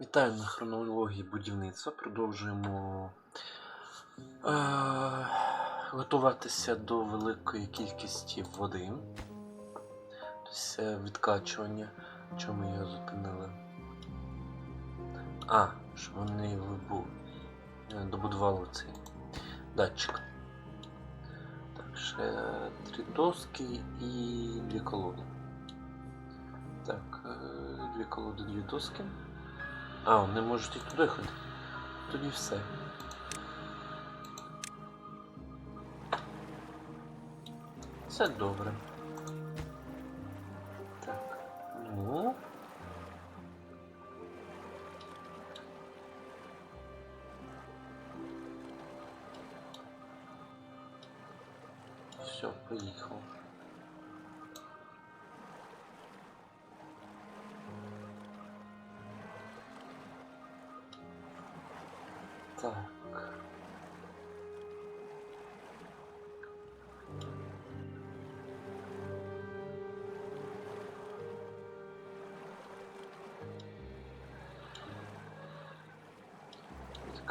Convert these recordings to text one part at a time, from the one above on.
Вітаю на хронології будівництва. Продовжуємо е, готуватися до великої кількості води. Тобто відкачування. Чому ми його зупинили? А, що вони вибу... е, добудували цей датчик. Так, ще три доски і дві колоди. Так, е, дві колоди, дві доски. А, вони можуть і туди ходити. Тоді все. Все добре. Так. Ну. Все, поїхав.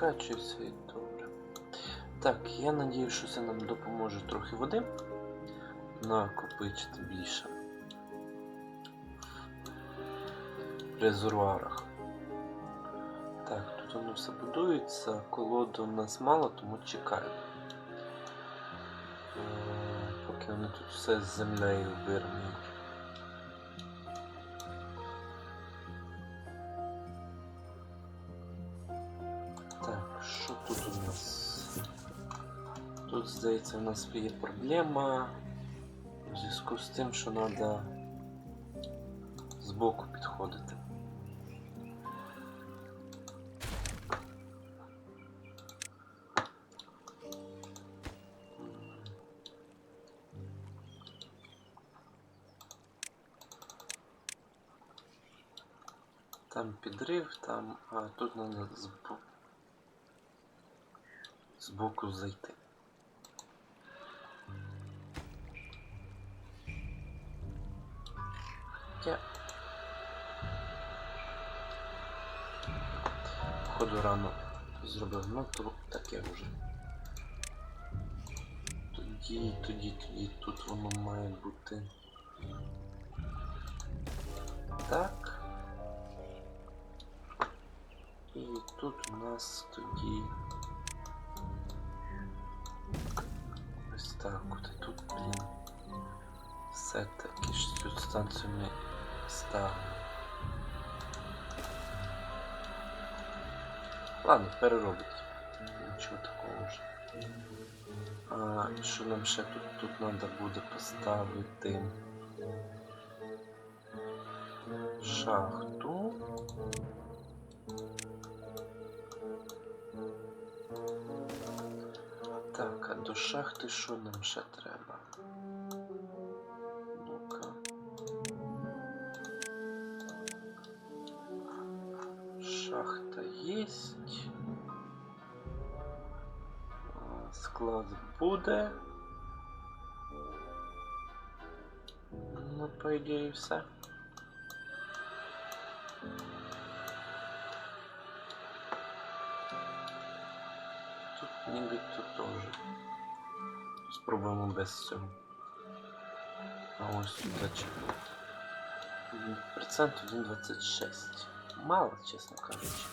Відкачується і добре. Так, я надію, що це нам допоможе трохи води накопичити більше в резервуарах. Так, тут воно все будується, колоди у нас мало, тому чекаємо. Е, Поки вони тут все з землею вирівнюють. Здається, у нас є проблема в зв'язку з тим, що треба збоку підходити. Там підрив, там, а тут треба збоку, зайти. Я ходу рано зробив, ну то таке вже. Тоді, тоді, тоді тут воно має бути. Так. І тут у нас тоді. Ось так от тут, блін. Все таки ж цю станцію ми ставимо. Ладно, переробить. Нічого такого вже. А що нам ще тут? Тут треба буде поставити шахту. Так, а до шахти що нам ще треба? буде. Ну, по ідеї, все. Тут ніби тут теж. Спробуємо без цього. А ось тут чого. Процент 1,26. Мало, чесно кажучи.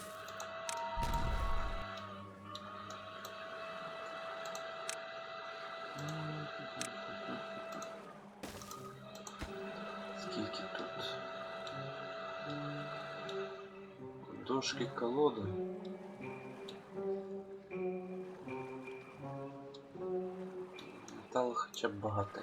Дошки колоди. Металу хоча б багато.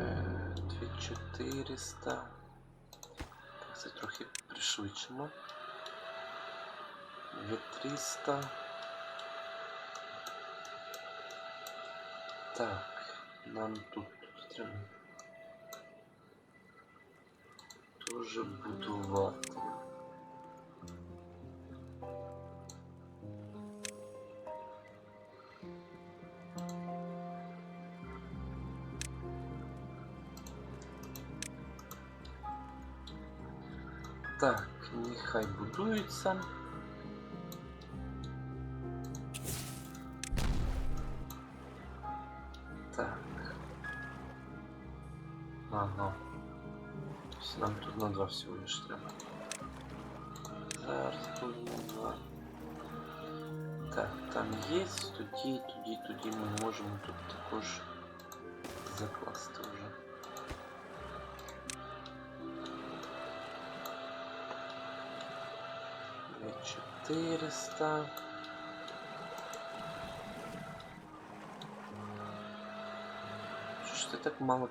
Е, 2400. Це трохи пришвидшимо. Є 300. Так, нам тут тоже буду будувати. Так, нехай будуется. Тут на два всього лиш треба. Зараз будемо два. Так, там є, тоді, тоді, тоді ми можемо тут також закласти вже. Дві 400. Що ж ти так мало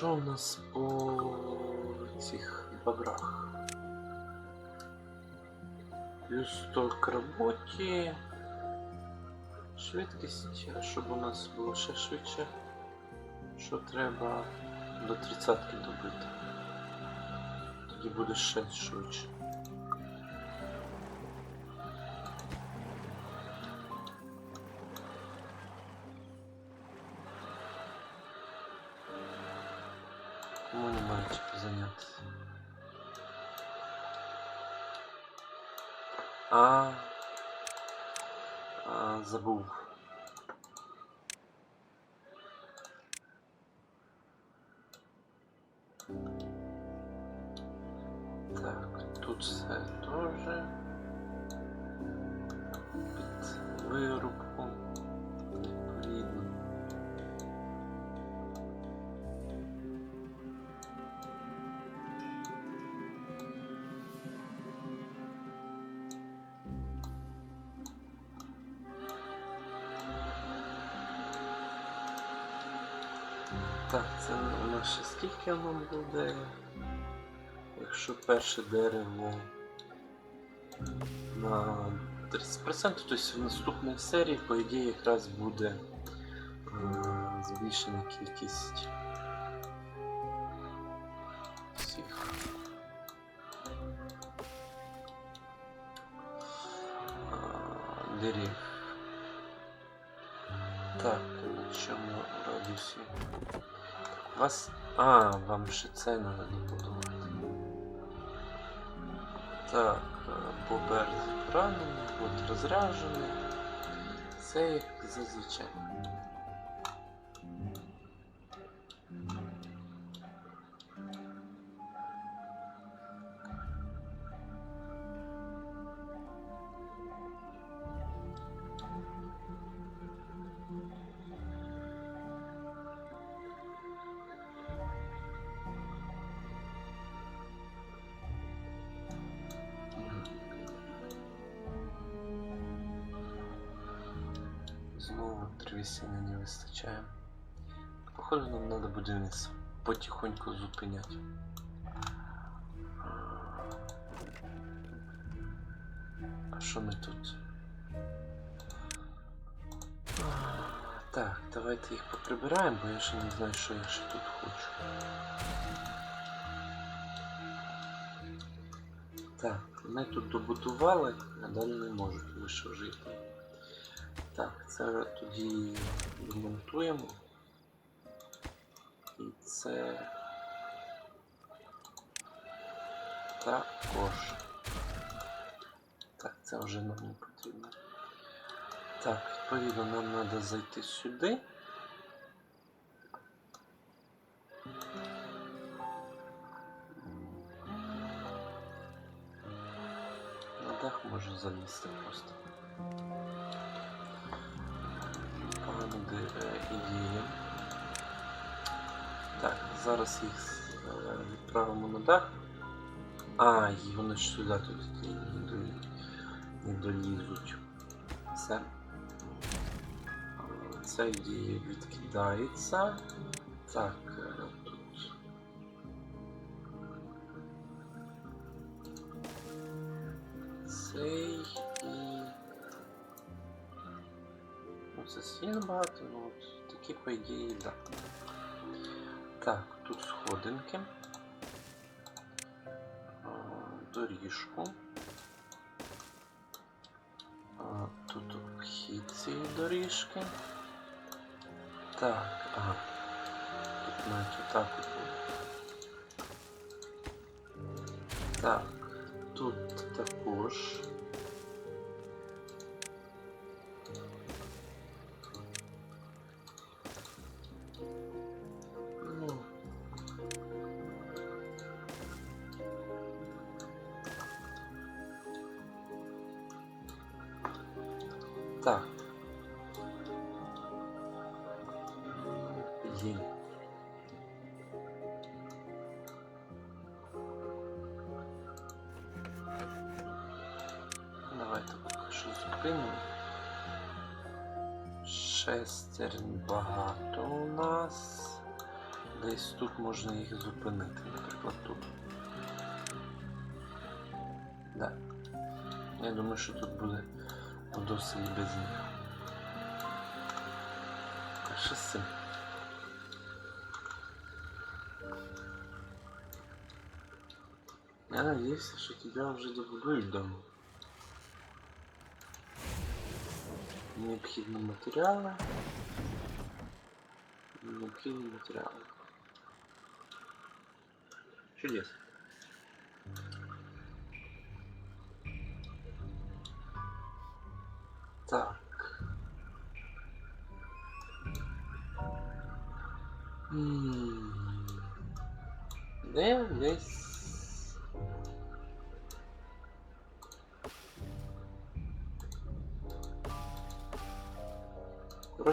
що у нас по цих бобрах? Плюс 100 к роботі. Швидкість, щоб у нас було ще швидше. Що треба до 30 добити. Тоді буде ще швидше. А, а забув. Ще скільки буде? Якщо перше дерево на 30%, то в наступних серії, по ідеї, якраз буде е, збільшена кількість вам ще це надо добудувати. Так, е, бобер зібраний, от розряджений. Це як зазвичай. Знову древесини не вистачає. Походу нам треба буде вниз потихоньку зупиняти. А що ми тут? Так, давайте їх поприбираємо, бо я ще не знаю, що я ще тут хочу. Так, ми тут добудували, а далі не можуть лише жити. Так, це тоді демонтуємо. І це також. Так, це вже нам не потрібно. Так, відповідно, нам треба зайти сюди. На дах може залізти просто. Е, сюди її. Так, зараз їх е, відправимо на дах. А, і вони ж сюди тут не долізуть. Все. Е, ця ідея відкидається. Так, тут. Цей. Сильно багато, ну такі по ідеї, да. Так, тут сходинки. Доріжку. Тут обхід цієї доріжки. Так, ага. Тут навіть отак от. Так, тут також. Поки що. Шестерн багато у нас. Десь тут можна їх зупинити, наприклад, тут. Да. Я думаю, що тут буде досить без них. Цим. Я надеюсь, что тебя уже добудують дома. Необхідні матеріали. Необхідні матеріали. Чудесно.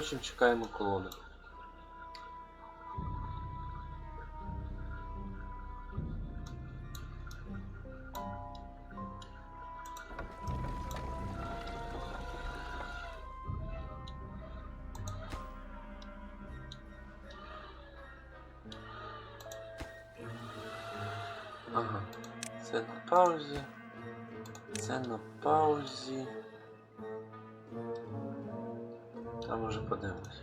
Коротше, чекаємо колони. Ага. Це на паузі. Це на паузі. там уже подивимось.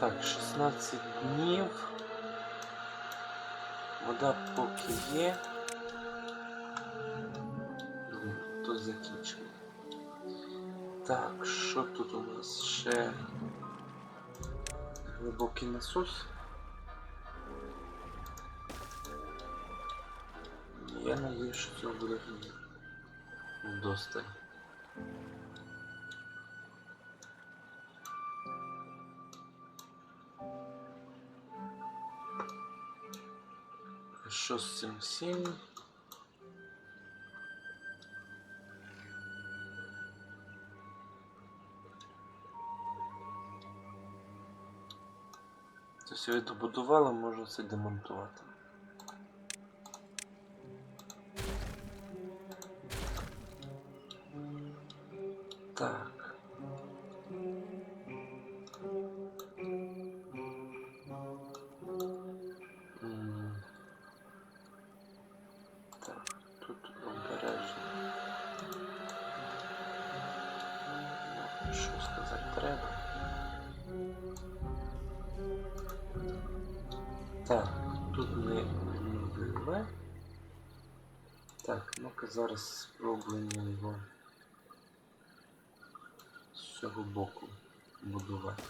Так, 16 днів. Вода поки є. Ну, тут закінчено. Так, що тут у нас ще глибокий насос? Я надеюсь, що цього буде достатньо. 677. Це все добудували, можна все демонтувати. Зараз спробуємо його з цього боку будувати.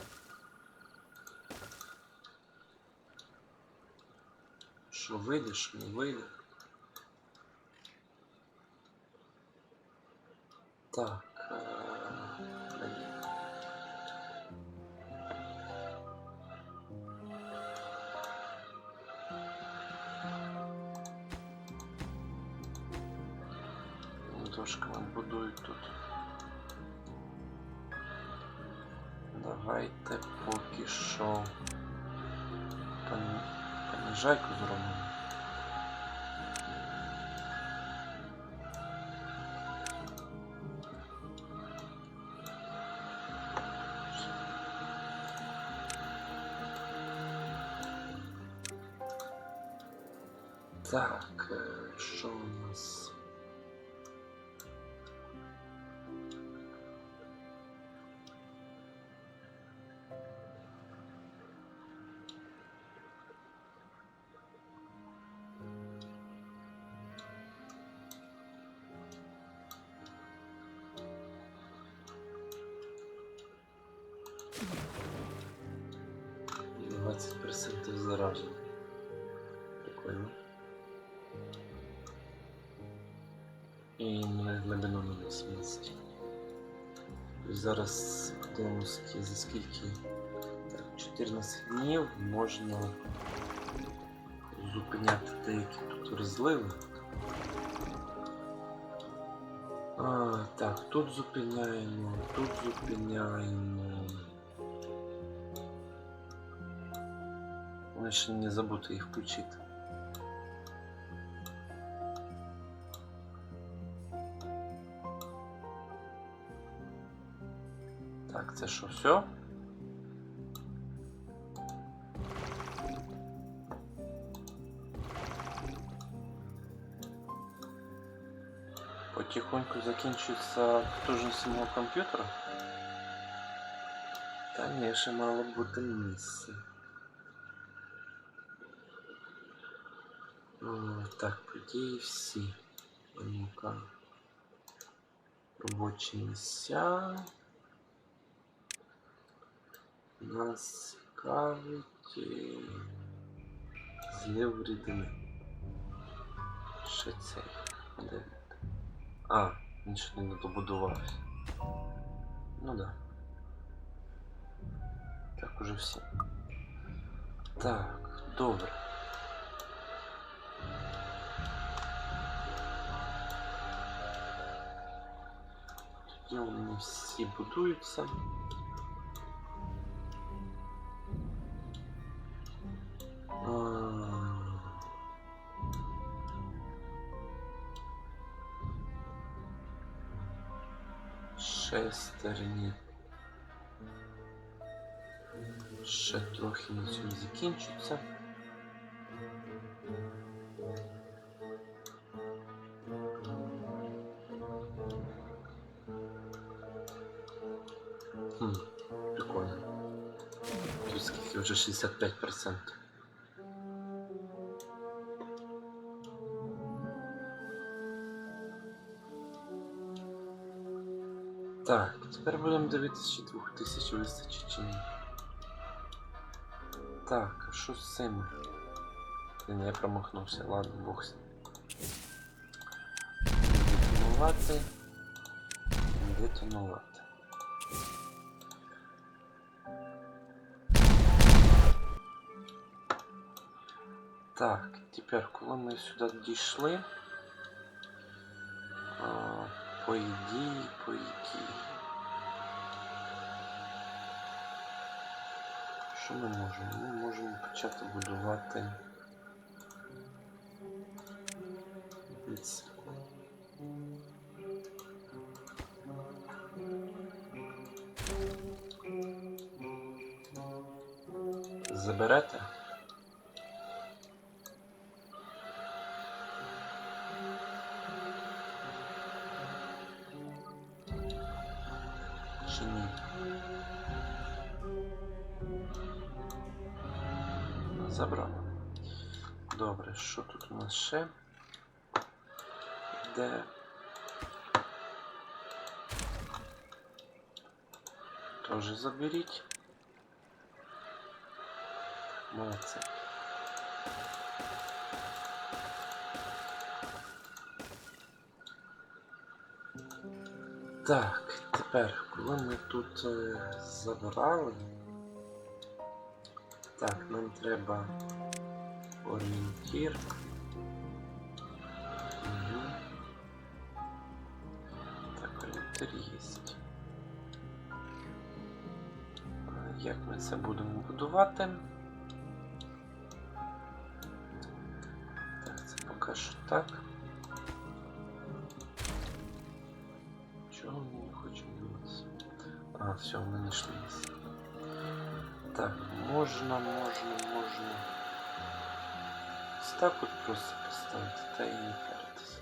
Що вийде, що не вийде. Трошки нам будують тут. Давайте поки що пон- понижайку зробимо. заражений. Прикольно. І глибину мінус 18. Зараз подивимося за скільки. 14 днів можна зупиняти деякі тут розливи. А, Так, тут зупиняємо, тут зупиняємо. Лише не забути їх включити. Так, це що, все? Потихоньку закінчується потужність мого комп'ютера. Та ні, ще мало бути місце. Так, події всі. Ну-ка. Робочі місця. Нас цікавить е, злив рідини. Ще цей. Де? А, він не добудувався. Ну да. Так, уже всі. Так, добре. Тоді вони всі будуються. А, Шестерні. Ще трохи на цьому закінчиться. Хм, прикольно. Тут скільки вже 65%. Так, тепер будемо дивитися, чи 2000 вистачить чи ні. Так, а що з цим? Блін, я промахнувся, ладно, бог з ним. Детонувати. Детонувати. Так, тепер, коли ми сюди дійшли, по ідеї, по ідеї. Що ми можемо? Ми можемо почати будувати. Заберете? У? Де? Тоже заберіть. Молодці. Так, тепер, коли ми тут е, забрали, так, нам треба орієнтір. Будемо? Так, це поки що так. Чого ми не хочемо дивитися? А, все, ми знайшли місце. Так, можна, можна, можна. Ось так от просто поставити та і не паритися.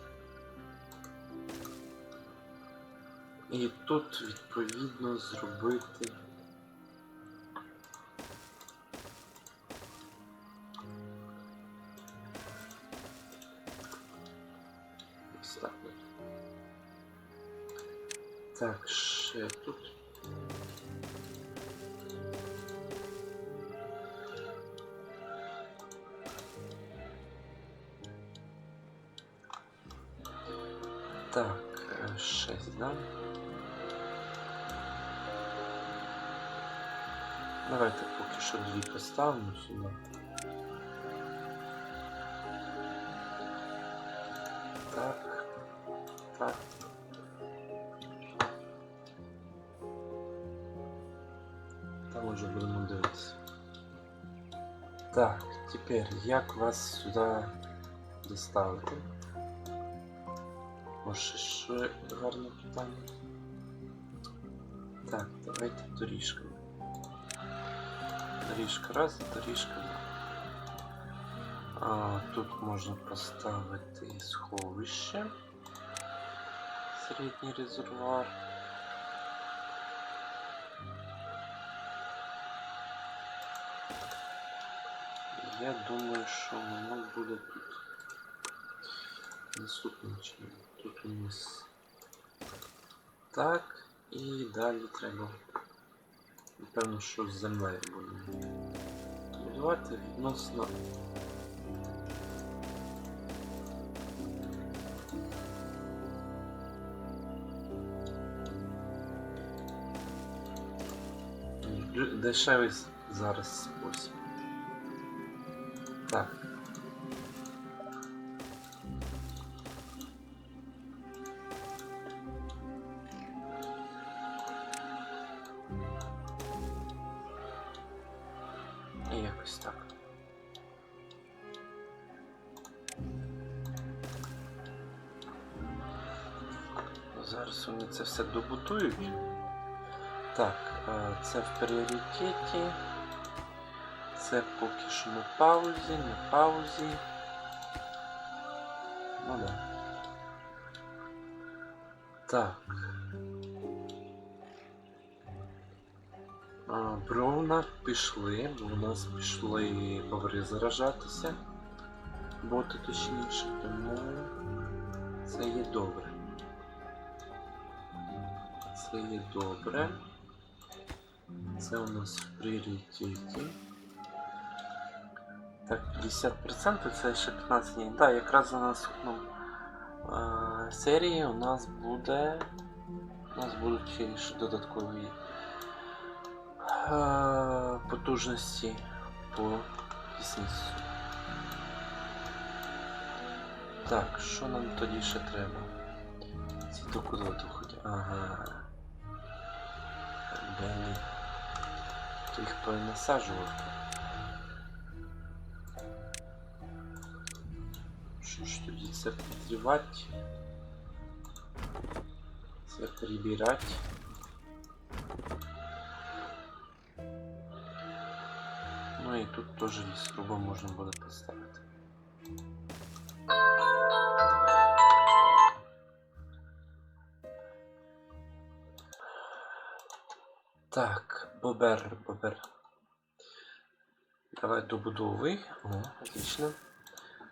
І тут відповідно зробити. Дві поставимо сюди. Так. Так. Там уже будемо дивитися. Так, тепер як вас сюди доставити? Може ще гарне питання. Так, давайте доріжками Доріжка раз, доріжка два. А, тут можна поставити сховище. Середній резервуар. Я думаю, що воно буде тут. Наступним чином. Тут у нас так. І далі треба. Напевно, що з землею будемо будувати відносно. Дешевий зараз спосіб. Так. Зараз вони це все добудують. Так, е, це в пріоритеті. Це поки що на паузі, на паузі. Ну да. Так. Бровна пішли, у нас пішли повари заражатися. Боти точніше, тому це є добре. Це є добре. Це у нас в пріоритеті. Так, 50% це ще 15 днів. Так, якраз на наступному е, серії у нас буде. У нас будуть ще додаткові е, потужності по лісництву. Так, що нам тоді ще треба? Ці докуди доходять? Ага. Блін. То їх перенасаджував. Що ж тоді це підривати? Це прибирати. Ну і тут теж лісруба можна буде поставити. Так, бобер, бобер. Давай добудовуй. О, отлично.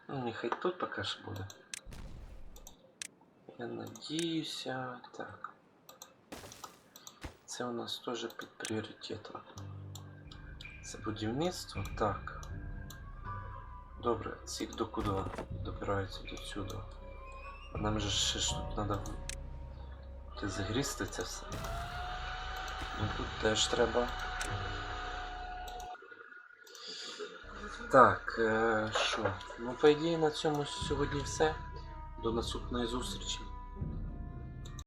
Ну, нехай тут поки що буде. Я надіюся. Так. Це у нас теж під пріоритетом. Це будівництво. Так. Добре, ці до куди добираються до сюди. Нам же ще ж тут треба загрізти це все. Ну тут теж треба. Так, е, що? Ну, по ідеї, на цьому сьогодні все. До наступної зустрічі.